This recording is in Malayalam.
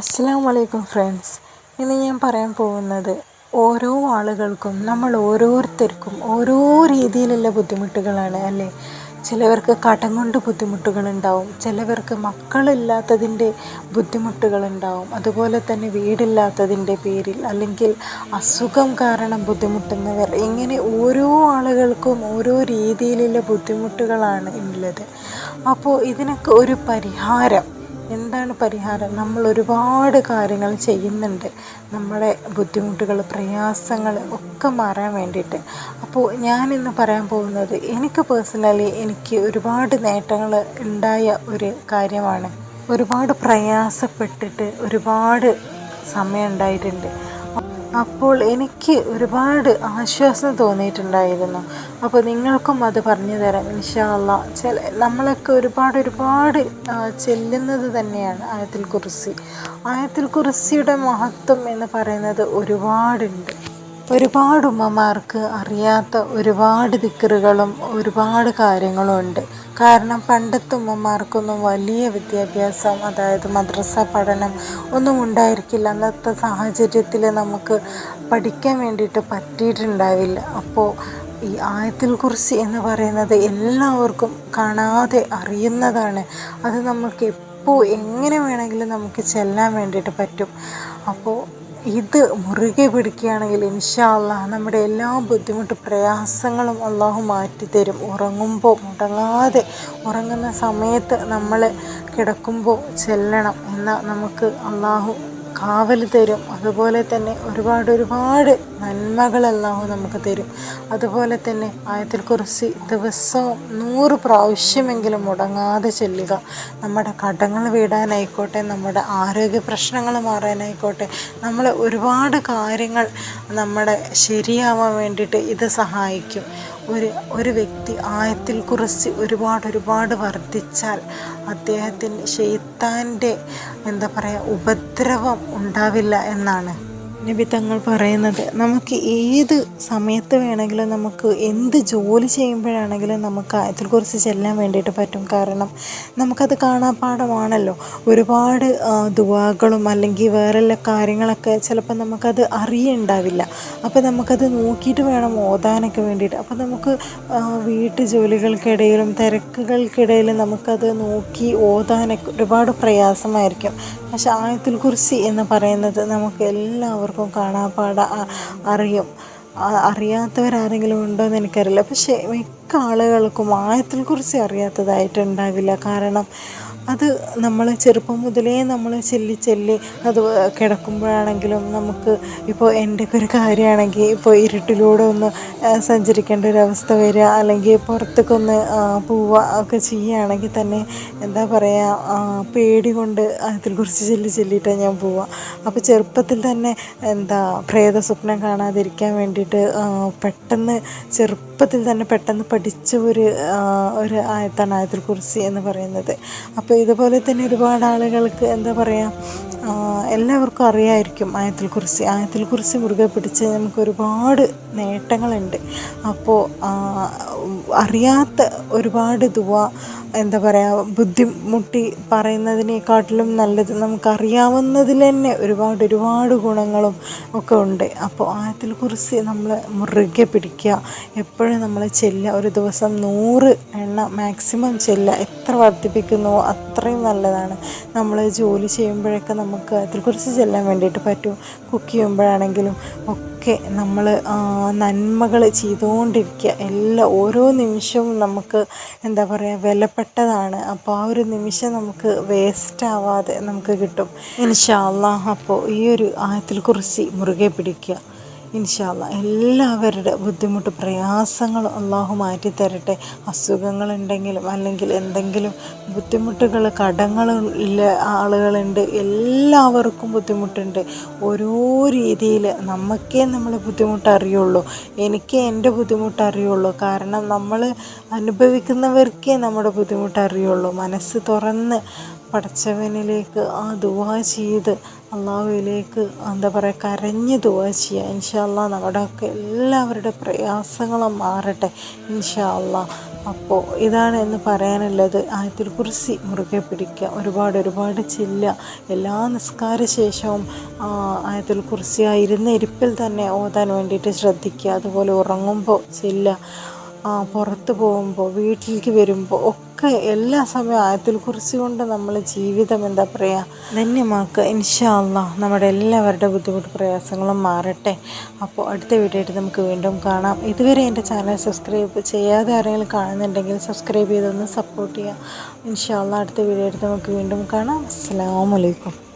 അസ്സാം വലൈക്കും ഫ്രണ്ട്സ്. ഇന്ന് ഞാൻ പറയാൻ പോകുന്നത് ഓരോ ആളുകൾക്കും നമ്മൾ ഓരോരുത്തർക്കും ഓരോ രീതിയിലുള്ള ബുദ്ധിമുട്ടുകളാണ് അല്ലേ? ചിലവർക്ക് കടം കൊണ്ട് ബുദ്ധിമുട്ടുകളുണ്ടാവും ചിലവർക്ക് മക്കളില്ലാത്തതിന്റെ ബുദ്ധിമുട്ടുകളുണ്ടാവും അതുപോലെ തന്നെ വീടില്ലാത്തതിന്റെ പേരിൽ അല്ലെങ്കിൽ അസുഖം കാരണം ബുദ്ധിമുട്ടുന്നവർ. ഇങ്ങനെ ഓരോ ആളുകൾക്കും ഓരോ രീതിയിലുള്ള ബുദ്ധിമുട്ടുകളാണ് ഉള്ളത്. അപ്പോൾ ഇതിനൊക്കെ ഒരു പരിഹാരം എന്താണ് പരിഹാരം? നമ്മൾ ഒരുപാട് കാര്യങ്ങൾ ചെയ്യുന്നുണ്ട്. നമ്മുടെ ബുദ്ധിമുട്ടുകൾ പ്രയാസങ്ങൾ ഒക്കെ മാറാൻ വേണ്ടിയിട്ട്. അപ്പോൾ ഞാനിന്ന് പറയാൻ പോകുന്നത് എനിക്ക് പേഴ്സണലി എനിക്ക് ഒരുപാട് നേട്ടങ്ങൾ ഉണ്ടായ ഒരു കാര്യമാണ്. ഒരുപാട് പ്രയാസപ്പെട്ടിട്ട് ഒരുപാട് സമയം ഉണ്ടായിട്ടുണ്ട്. അപ്പോൾ എനിക്ക് ഒരുപാട് ആശ്വാസം തോന്നിയിട്ടുണ്ടായിരുന്നു. അപ്പോൾ നിങ്ങൾക്കും അത് പറഞ്ഞു തരാം ഇൻഷാല്ല ചില നമ്മളൊക്കെ ഒരുപാട് ഒരുപാട് ചെല്ലുന്നത് തന്നെയാണ് ആയത്തിൽ കുറിസി ആയത്തിൽ കുറിസിയുടെ മഹത്വം എന്ന് പറയുന്നത് ഒരുപാടുണ്ട്. ഒരുപാട് ഉമ്മമാർക്ക് അറിയാത്ത ഒരുപാട് ദിക്കറുകളും ഒരുപാട് കാര്യങ്ങളും ഉണ്ട്. കാരണം പണ്ടത്തെ ഉമ്മമാർക്കൊന്നും വലിയ വിദ്യാഭ്യാസം അതായത് മദ്രസ പഠനം ഒന്നും ഉണ്ടായിരിക്കില്ല. അന്നത്തെ സാഹചര്യത്തിൽ നമുക്ക് പഠിക്കാൻ വേണ്ടിയിട്ട് പറ്റിയിട്ടുണ്ടാവില്ല. അപ്പോൾ ഈ ആയത്തിൽ കുറിച്ച് എന്ന് പറയുന്നത് എല്ലാവർക്കും കാണാതെ അറിയുന്നതാണ്. അത് നമുക്ക് എപ്പോൾ എങ്ങനെ വേണമെങ്കിലും നമുക്ക് ചെല്ലാൻ വേണ്ടിയിട്ട് പറ്റും. അപ്പോൾ ഇത് മുറുകെ പിടിക്കുകയാണെങ്കിൽ ഇൻഷാല്ല നമ്മുടെ എല്ലാ ബുദ്ധിമുട്ട് പ്രയാസങ്ങളും അള്ളാഹു മാറ്റിത്തരും. ഉറങ്ങുമ്പോൾ മുടങ്ങാതെ ഉറങ്ങുന്ന സമയത്ത് നമ്മൾ കിടക്കുമ്പോൾ ചെല്ലണം. എന്നാൽ നമുക്ക് അള്ളാഹു കാവൽ തരും. അതുപോലെ തന്നെ ഒരുപാട് ഒരുപാട് നന്മകളെല്ലാം നമുക്ക് തരും. അതുപോലെ തന്നെ ആയത്തിൽ കുറിച്ച് ദിവസവും നൂറ് പ്രാവശ്യമെങ്കിലും മുടങ്ങാതെ ചെല്ലുക. നമ്മുടെ കടങ്ങൾ വീടാനായിക്കോട്ടെ നമ്മുടെ ആരോഗ്യ പ്രശ്നങ്ങൾ മാറാനായിക്കോട്ടെ നമ്മൾ ഒരുപാട് കാര്യങ്ങൾ നമ്മുടെ ശരിയാവാൻ വേണ്ടിയിട്ട് ഇത് സഹായിക്കും. ഒരു ഒരു വ്യക്തി ആയത്തിൽ കുറിച്ച് ഒരുപാട് ഒരുപാട് വർദ്ധിച്ചാൽ അദ്ദേഹത്തിന് ഷെയ്ത്താന്റെ എന്താ പറയുക ഉപദ്രവം ഉണ്ടാവില്ല എന്നാണ്. നബി തങ്ങൾ പറയുന്നത്. നമുക്ക് ഏത് സമയത്ത് വേണമെങ്കിലും നമുക്ക് എന്ത് ജോലി ചെയ്യുമ്പോഴാണെങ്കിലും നമുക്ക് അതിനെക്കുറിച്ച് ചെല്ലാൻ വേണ്ടിയിട്ട് പറ്റും. കാരണം നമുക്കത് കാണാപ്പാടമാണല്ലോ ഒരുപാട് ദുവാകളും അല്ലെങ്കിൽ വേറെല്ല കാര്യങ്ങളൊക്കെ ചിലപ്പോൾ നമുക്കത് അറിയണ്ടാവില്ല. അപ്പോൾ നമുക്കത് നോക്കിയിട്ട് വേണം ഓതാനൊക്കെ വേണ്ടിയിട്ട്. അപ്പോൾ നമുക്ക് വീട്ടു ജോലികൾക്കിടയിലും തിരക്കുകൾക്കിടയിലും നമുക്കത് നോക്കി ഓതാനൊക്കെ ഒരുപാട് പ്രയാസമായിരിക്കും. പക്ഷെ ആയത്തുൽ കുറിസി എന്ന് പറയുന്നത് നമുക്ക് എല്ലാവർക്കും കാണാപ്പാട അറിയും. അറിയാത്തവരാരെങ്കിലും ഉണ്ടോ എന്ന് എനിക്കറിയില്ല. പക്ഷേ മിക്ക ആളുകൾക്കും ആയത്തിൽ കുറിച്ച് അറിയാത്തതായിട്ടുണ്ടാവില്ല കാരണം അത് നമ്മൾ ചെറുപ്പം മുതലേ നമ്മൾ ചെല്ലി ചെല്ലി അത് കിടക്കുമ്പോഴാണെങ്കിലും നമുക്ക് ഇപ്പോൾ എന്റെയൊക്കെ ഒരു കാര്യമാണെങ്കിൽ ഇപ്പോൾ ഇരുട്ടിലൂടെ ഒന്ന് സഞ്ചരിക്കേണ്ട ഒരു അവസ്ഥ വരിക അല്ലെങ്കിൽ പുറത്തേക്കൊന്ന് പോവുക ഒക്കെ ചെയ്യുകയാണെങ്കിൽ തന്നെ എന്താ പറയുക പേടി കൊണ്ട് അതിനെക്കുറിച്ച് ചെല്ലി ചെല്ലിയിട്ടാണ് ഞാൻ പോവുക. അപ്പോൾ ചെറുപ്പത്തിൽ തന്നെ എന്താ പ്രേത സ്വപ്നം കാണാതിരിക്കാൻ വേണ്ടിയിട്ട് പെട്ടെന്ന് ചെറുപ്പത്തിൽ തന്നെ പെട്ടെന്ന് പഠിച്ച ഒരു ഒരു ആയത്താണ് ആയത്തിൽ കുറിച്ച് എന്ന് പറയുന്നത്. അപ്പോൾ ഇതുപോലെ തന്നെ ഒരുപാട് ആളുകൾക്ക് എന്താ പറയുക എല്ലാവർക്കും അറിയായിരിക്കും ആയത്തിൽ കുറിച്ച് ആയത്തിൽ കുറിച്ച് മുറുകെ പിടിച്ച് നമുക്ക് ഒരുപാട് നേട്ടങ്ങളുണ്ട്. അപ്പോൾ അറിയാത്ത ഒരുപാട് ദുവ എന്താ പറയുക ബുദ്ധിമുട്ടി പറയുന്നതിനേക്കാട്ടിലും നല്ലത് നമുക്കറിയാവുന്നതിൽ തന്നെ ഒരുപാട് ഒരുപാട് ഗുണങ്ങളും ഒക്കെ ഉണ്ട്. അപ്പോൾ ആയത്തിൽ കുറിച്ച് നമ്മൾ മുറുകെ പിടിക്കുക. എപ്പോഴും നമ്മൾ ചെല്ലുക. ഒരു ദിവസം നൂറ് എണ്ണ മാക്സിമം ചെല്ലുക. എത്ര വർദ്ധിപ്പിക്കുന്നു അത്രയും നല്ലതാണ്. നമ്മൾ ജോലി ചെയ്യുമ്പോഴൊക്കെ നമുക്ക് അതിനെക്കുറിച്ച് ചെല്ലാൻ വേണ്ടിയിട്ട് പറ്റും. കുക്ക് ചെയ്യുമ്പോഴാണെങ്കിലും ഒക്കെ നമ്മൾ നന്മകൾ ചെയ്തുകൊണ്ടിരിക്കുക എല്ലാ ഓരോ നിമിഷവും നമുക്ക് എന്താ പറയുക വിലപ്പെട്ടതാണ്. അപ്പോൾ ആ ഒരു നിമിഷം നമുക്ക് വേസ്റ്റ് ആവാതെ നമുക്ക് കിട്ടും. ഇൻഷാ അള്ളാഹ് അപ്പോൾ ഈ ഒരു ആയത്തിൽ കുറിച്ച് മുറുകെ പിടിക്കുക ഇൻഷാല്ല എല്ലാവരുടെ ബുദ്ധിമുട്ട് പ്രയാസങ്ങൾ അള്ളാഹു മാറ്റിത്തരട്ടെ അസുഖങ്ങളുണ്ടെങ്കിലും അല്ലെങ്കിൽ എന്തെങ്കിലും ബുദ്ധിമുട്ടുകൾ കടങ്ങളുള്ള ആളുകളുണ്ട് എല്ലാവർക്കും ബുദ്ധിമുട്ടുണ്ട്. ഓരോ രീതിയിൽ നമുക്കേ നമ്മൾ ബുദ്ധിമുട്ട് അറിയുള്ളൂ എനിക്ക് എന്റെ ബുദ്ധിമുട്ട് അറിയുള്ളൂ കാരണം നമ്മൾ അനുഭവിക്കുന്നവർക്കേ നമ്മുടെ ബുദ്ധിമുട്ട് അറിയുള്ളൂ മനസ്സ് തുറന്ന് പടച്ചവനിലേക്ക് ആ ദുവാ ചെയ്ത് അള്ളാഹുവിലേക്ക് എന്താ പറയുക കരഞ്ഞ് ദുവാ ചെയ്യുക ഇൻഷാ അള്ളാ നമ്മുടെയൊക്കെ എല്ലാവരുടെ പ്രയാസങ്ങളും മാറട്ടെ ഇൻഷാ അപ്പോൾ ഇതാണ് എന്ന് പറയാനുള്ളത്. ആയത്തിൽ കുറിസി മുറുകെ പിടിക്കുക. ഒരുപാട് ഒരുപാട് ചില്ല. എല്ലാ നിസ്കാര ശേഷവും ആയത്തിൽ കുറിസി ആ ഇരുന്ന ഇരിപ്പിൽ തന്നെ ഓതാൻ വേണ്ടിയിട്ട് ശ്രദ്ധിക്കുക. അതുപോലെ ഉറങ്ങുമ്പോൾ ചില്ല. പുറത്ത് പോകുമ്പോൾ വീട്ടിലേക്ക് വരുമ്പോൾ ഒക്കെ എല്ലാ സമയവും ആയത്തിൽ കുറിച്ച് കൊണ്ട് നമ്മൾ ജീവിതം എന്താ പറയുക ധന്യമാക്കുക. ഇൻഷാല്ല നമ്മുടെ എല്ലാവരുടെ ബുദ്ധിമുട്ട് പ്രയാസങ്ങളും മാറട്ടെ. അപ്പോൾ അടുത്ത വീഡിയോ ആയിട്ട് നമുക്ക് വീണ്ടും കാണാം. ഇതുവരെ എന്റെ ചാനൽ സബ്സ്ക്രൈബ് ചെയ്യാതെ ആരെങ്കിലും കാണുന്നുണ്ടെങ്കിൽ സബ്സ്ക്രൈബ് ചെയ്തൊന്ന് സപ്പോർട്ട് ചെയ്യുക. ഇൻഷാല്ല അടുത്ത വീഡിയോ ആയിട്ട് നമുക്ക് വീണ്ടും കാണാം. അസ്സാം വലൈക്കും